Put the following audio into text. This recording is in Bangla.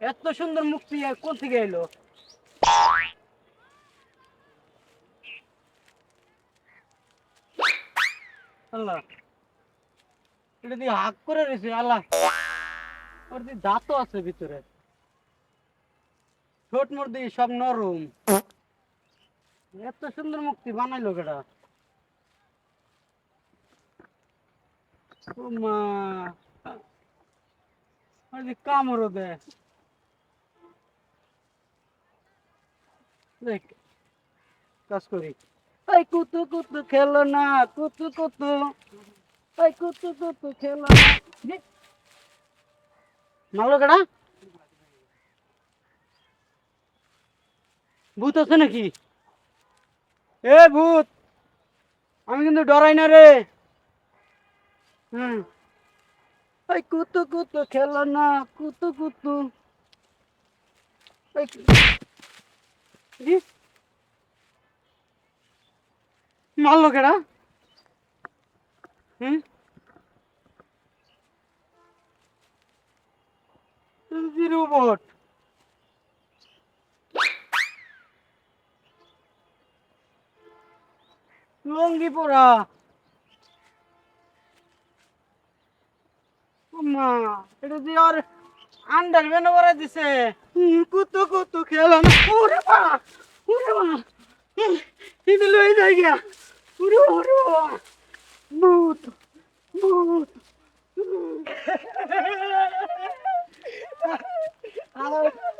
এত সুন্দর মুক্তি আর কোন থেকে এলো? আল্লাহ। এটা দিয়ে হাক করে রয়েছে, আল্লাহ। ওর দিয়ে দাঁতও আছে ভিতরে। ছোট মোট দিয়ে সব নরম। এত সুন্দর মুক্তি বানাইলো কেটা মা। দেখ, কাজ করি। এই কুতু কুতু খেলো না, কুতু কুতু। এই কুতু কুতু খেলো না। মারলো কেডা ভূত আছে নাকি? এ ভূত! আমি কিন্তু ডরাই না রে। হুম। কুতু কুতু খেলো না, কুতু কুতু। মারলো কেডা হুম? রোবট। লঙ্গি পরা। মা এটা দিয়ে আর আন্ডার বেন করে দিছে। কুতু কুতু খেলো না। ওরে মা ওরে মা। এটা লই যাই গিয়া। ওরে ওরে। ভূত ভূত।